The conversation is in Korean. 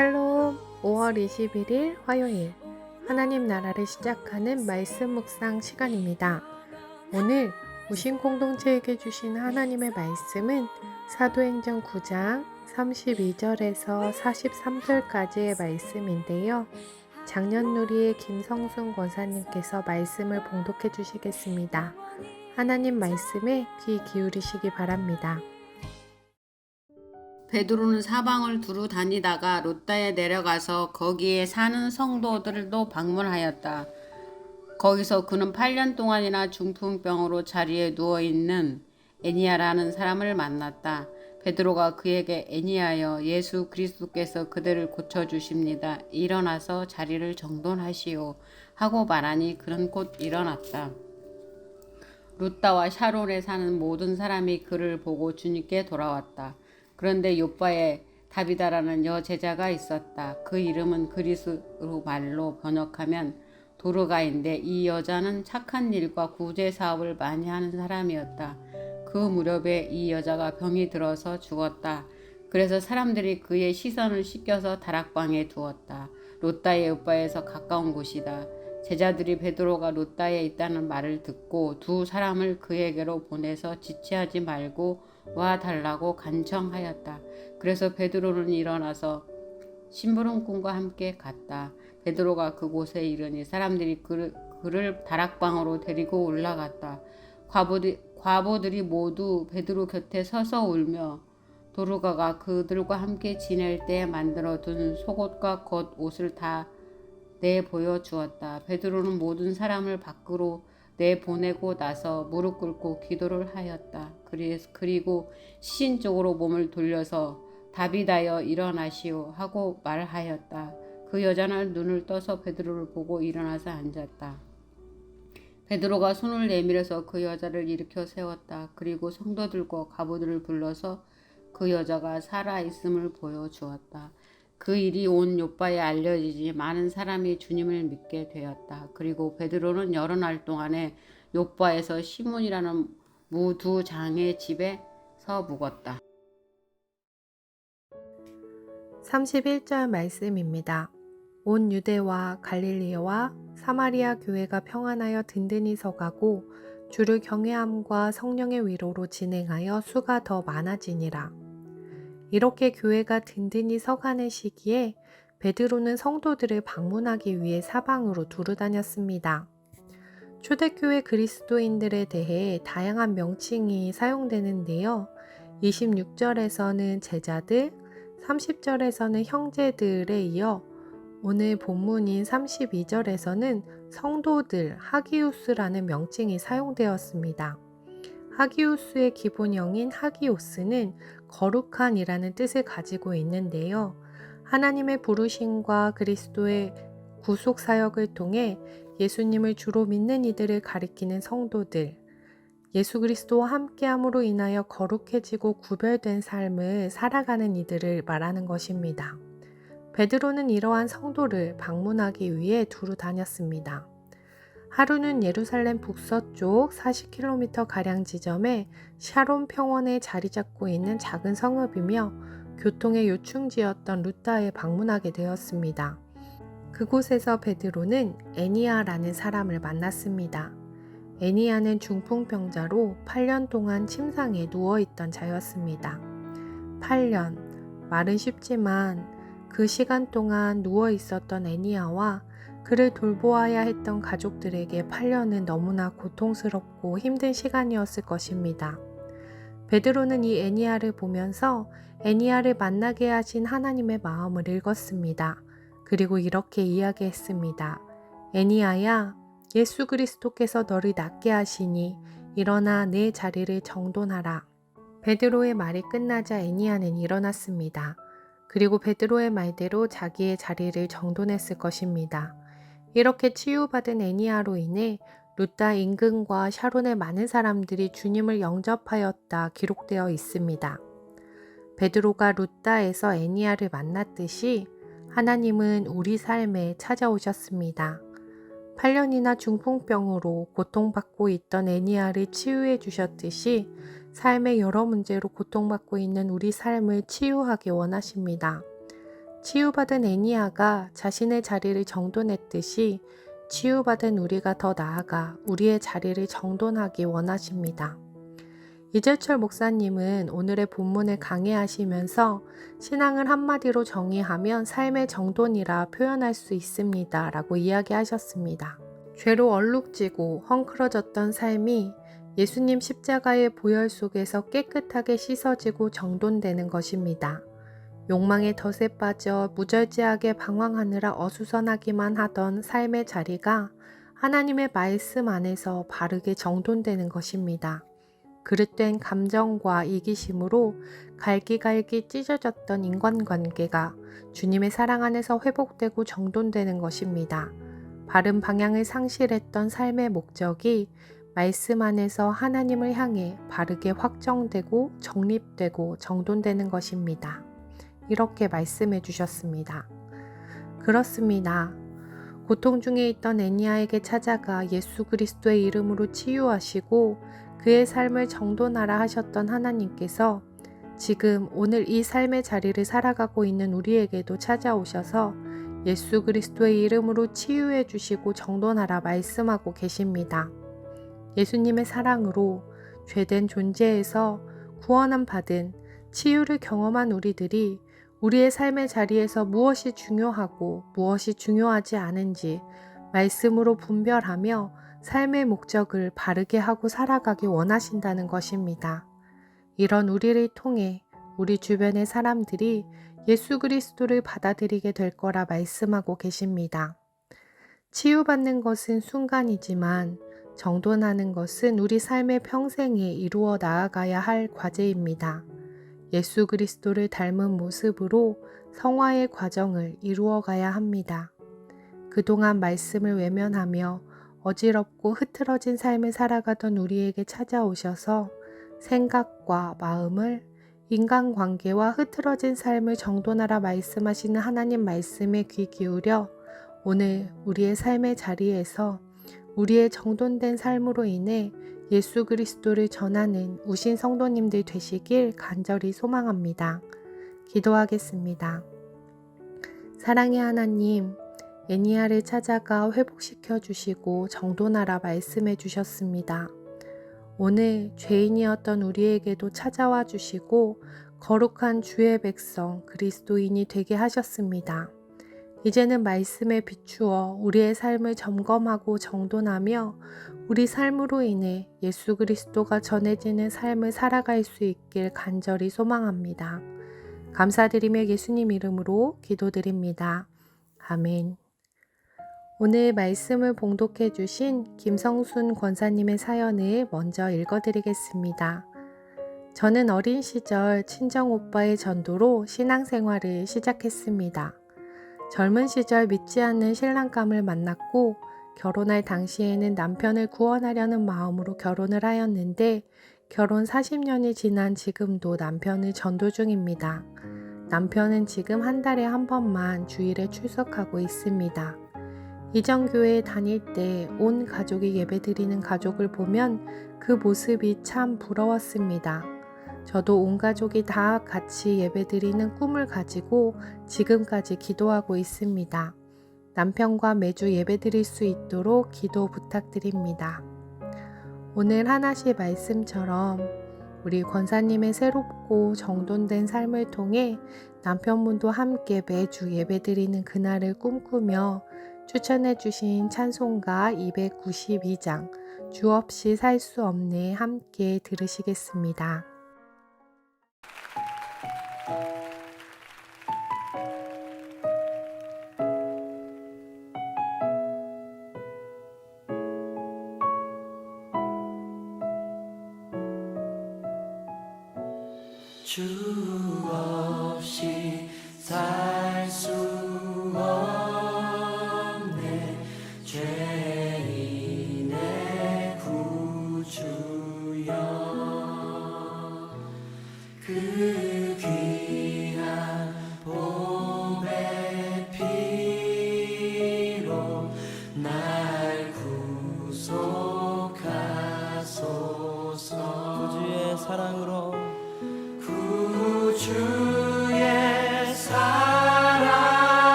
샬롬 5월 21일 화요일 하나님 나라를 시작하는 말씀 묵상 시간입니다. 오늘 무신 공동체에게 주신 하나님의 말씀은 사도행전 9장 32절에서 43절까지의 말씀인데요. 작년누리의 김성순 권사님께서 말씀을 봉독해 주시겠습니다. 하나님 말씀에 귀 기울이시기 바랍니다. 베드로는 사방을 두루 다니다가 롯다에 내려가서 거기에 사는 성도들도 방문하였다. 거기서 그는 8년 동안이나 중풍병으로 자리에 누워 있는 애니아라는 사람을 만났다. 베드로가 그에게 애니하여 예수 그리스도께서 그대를 고쳐 주십니다. 일어나서 자리를 정돈하시오 하고 말하니 그는 곧 일어났다. 루따와 샤론에 사는 모든 사람이 그를 보고 주님께 돌아왔다. 그런데 요바에 다비다라는 여제자가 있었다. 그 이름은 그리스로 말로 번역하면 도르가인데 이 여자는 착한 일과 구제 사업을 많이 하는 사람이었다. 그 무렵에 이 여자가 병이 들어서 죽었다. 그래서 사람들이 그의 시선을 씻겨서 다락방에 두었다. 롯다의 오빠에서 가까운 곳이다. 제자들이 베드로가 롯다에 있다는 말을 듣고 두 사람을 그에게로 보내서 지체하지 말고 와 달라고 간청하였다. 그래서 베드로는 일어나서 심부름꾼과 함께 갔다. 베드로가 그곳에 이르니 사람들이 그를, 그를 다락방으로 데리고 올라갔다. 과부들, 과부들이 모두 베드로 곁에 서서 울며 도르가가 그들과 함께 지낼 때 만들어 둔 속옷과 겉옷을 다 내보여 주었다. 베드로는 모든 사람을 밖으로 내보내고 나서 무릎 꿇고 기도를 하였다. 그리고 시신 쪽으로 몸을 돌려서 다비다여 일어나시오 하고 말하였다. 그 여자는 눈을 떠서 베드로를 보고 일어나서 앉았다. 베드로가 손을 내밀어서 그 여자를 일으켜 세웠다. 그리고 성도들과 가부들을 불러서 그 여자가 살아 있음을 보여 주었다. 그 일이 온 요바에 알려지지 많은 사람이 주님을 믿게 되었다. 그리고 베드로는 여러 날 동안에 요바에서 시몬이라는 무두 장의 집에 서 묵었다. 31절 말씀입니다. 온 유대와 갈릴리와 사마리아 교회가 평안하여 든든히 서가고 주를 경외함과 성령의 위로로 진행하여 수가 더 많아지니라. 이렇게 교회가 든든히 서가는 시기에 베드로는 성도들을 방문하기 위해 사방으로 두루 다녔습니다. 초대교회 그리스도인들에 대해 다양한 명칭이 사용되는데요. 26절에서는 제자들, 30절에서는 형제들에 이어 오늘 본문인 32절에서는 성도들 하기우스라는 명칭이 사용되었습니다. 하기우스의 기본형인 하기오스는 거룩한이라는 뜻을 가지고 있는데요. 하나님의 부르심과 그리스도의 구속 사역을 통해 예수님을 주로 믿는 이들을 가리키는 성도들, 예수 그리스도와 함께함으로 인하여 거룩해지고 구별된 삶을 살아가는 이들을 말하는 것입니다. 베드로는 이러한 성도를 방문하기 위해 두루 다녔습니다. 하루는 예루살렘 북서쪽 40km 가량 지점에 샤론 평원에 자리 잡고 있는 작은 성읍이며 교통의 요충지였던 루타에 방문하게 되었습니다. 그곳에서 베드로는 애니아라는 사람을 만났습니다. 애니아는 중풍병자로 8년 동안 침상에 누워있던 자였습니다. 8년, 말은 쉽지만 그 시간 동안 누워 있었던 애니아와 그를 돌보아야 했던 가족들에게 8년은 너무나 고통스럽고 힘든 시간이었을 것입니다. 베드로는 이 애니아를 보면서 애니아를 만나게 하신 하나님의 마음을 읽었습니다. 그리고 이렇게 이야기했습니다. 애니아야, 예수 그리스도께서 너를 낫게 하시니 일어나 내 자리를 정돈하라. 베드로의 말이 끝나자 애니아는 일어났습니다. 그리고 베드로의 말대로 자기의 자리를 정돈했을 것입니다. 이렇게 치유받은 애니아로 인해 루타 인근과 샤론의 많은 사람들이 주님을 영접하였다 기록되어 있습니다. 베드로가 루타에서 애니아를 만났듯이 하나님은 우리 삶에 찾아오셨습니다. 8년이나 중풍병으로 고통받고 있던 애니아를 치유해 주셨듯이 삶의 여러 문제로 고통받고 있는 우리 삶을 치유하기 원하십니다. 치유받은 애니아가 자신의 자리를 정돈했듯이 치유받은 우리가 더 나아가 우리의 자리를 정돈하기 원하십니다. 이재철 목사님은 오늘의 본문을 강해하시면서 신앙을 한마디로 정의하면 삶의 정돈이라 표현할 수 있습니다. 라고 이야기하셨습니다. 죄로 얼룩지고 헝클어졌던 삶이 예수님 십자가의 보혈 속에서 깨끗하게 씻어지고 정돈되는 것입니다. 욕망의 덫에 빠져 무절제하게 방황하느라 어수선하기만 하던 삶의 자리가 하나님의 말씀 안에서 바르게 정돈되는 것입니다. 그릇된 감정과 이기심으로 갈기갈기 찢어졌던 인간관계가 주님의 사랑 안에서 회복되고 정돈되는 것입니다. 바른 방향을 상실했던 삶의 목적이 말씀 안에서 하나님을 향해 바르게 확정되고 정립되고 정돈되는 것입니다. 이렇게 말씀해 주셨습니다. 그렇습니다. 고통 중에 있던 애니아에게 찾아가 예수 그리스도의 이름으로 치유하시고 그의 삶을 정돈하라 하셨던 하나님께서 지금 오늘 이 삶의 자리를 살아가고 있는 우리에게도 찾아오셔서 예수 그리스도의 이름으로 치유해 주시고 정돈하라 말씀하고 계십니다. 예수님의 사랑으로 죄된 존재에서 구원함 받은 치유를 경험한 우리들이 우리의 삶의 자리에서 무엇이 중요하고 무엇이 중요하지 않은지 말씀으로 분별하며 삶의 목적을 바르게 하고 살아가기 원하신다는 것입니다. 이런 우리를 통해 우리 주변의 사람들이 예수 그리스도를 받아들이게 될 거라 말씀하고 계십니다. 치유받는 것은 순간이지만 정돈하는 것은 우리 삶의 평생에 이루어 나아가야 할 과제입니다. 예수 그리스도를 닮은 모습으로 성화의 과정을 이루어 가야 합니다. 그동안 말씀을 외면하며 어지럽고 흐트러진 삶을 살아가던 우리에게 찾아오셔서 생각과 마음을 인간관계와 흐트러진 삶을 정돈하라 말씀하시는 하나님 말씀에 귀 기울여 오늘 우리의 삶의 자리에서 우리의 정돈된 삶으로 인해 예수 그리스도를 전하는 우신 성도님들 되시길 간절히 소망합니다. 기도하겠습니다. 사랑의 하나님, 애니아를 찾아가 회복시켜 주시고 정돈하라 말씀해 주셨습니다. 오늘 죄인이었던 우리에게도 찾아와 주시고 거룩한 주의 백성 그리스도인이 되게 하셨습니다. 이제는 말씀에 비추어 우리의 삶을 점검하고 정돈하며 우리 삶으로 인해 예수 그리스도가 전해지는 삶을 살아갈 수 있길 간절히 소망합니다. 감사드리며 예수님 이름으로 기도드립니다. 아멘. 오늘 말씀을 봉독해 주신 김성순 권사님의 사연을 먼저 읽어 드리겠습니다. 저는 어린 시절 친정 오빠의 전도로 신앙생활을 시작했습니다. 젊은 시절 믿지 않는 신랑감을 만났고 결혼할 당시에는 남편을 구원하려는 마음으로 결혼을 하였는데 결혼 40년이 지난 지금도 남편을 전도 중입니다. 남편은 지금 한 달에 한 번만 주일에 출석하고 있습니다. 이전 교회에 다닐 때 온 가족이 예배드리는 가족을 보면 그 모습이 참 부러웠습니다. 저도 온 가족이 다 같이 예배드리는 꿈을 가지고 지금까지 기도하고 있습니다. 남편과 매주 예배드릴 수 있도록 기도 부탁드립니다. 오늘 하나씩 말씀처럼 우리 권사님의 새롭고 정돈된 삶을 통해 남편분도 함께 매주 예배드리는 그날을 꿈꾸며 추천해 주신 찬송가 292장 주 없이 살 수 없네 함께 들으시겠습니다.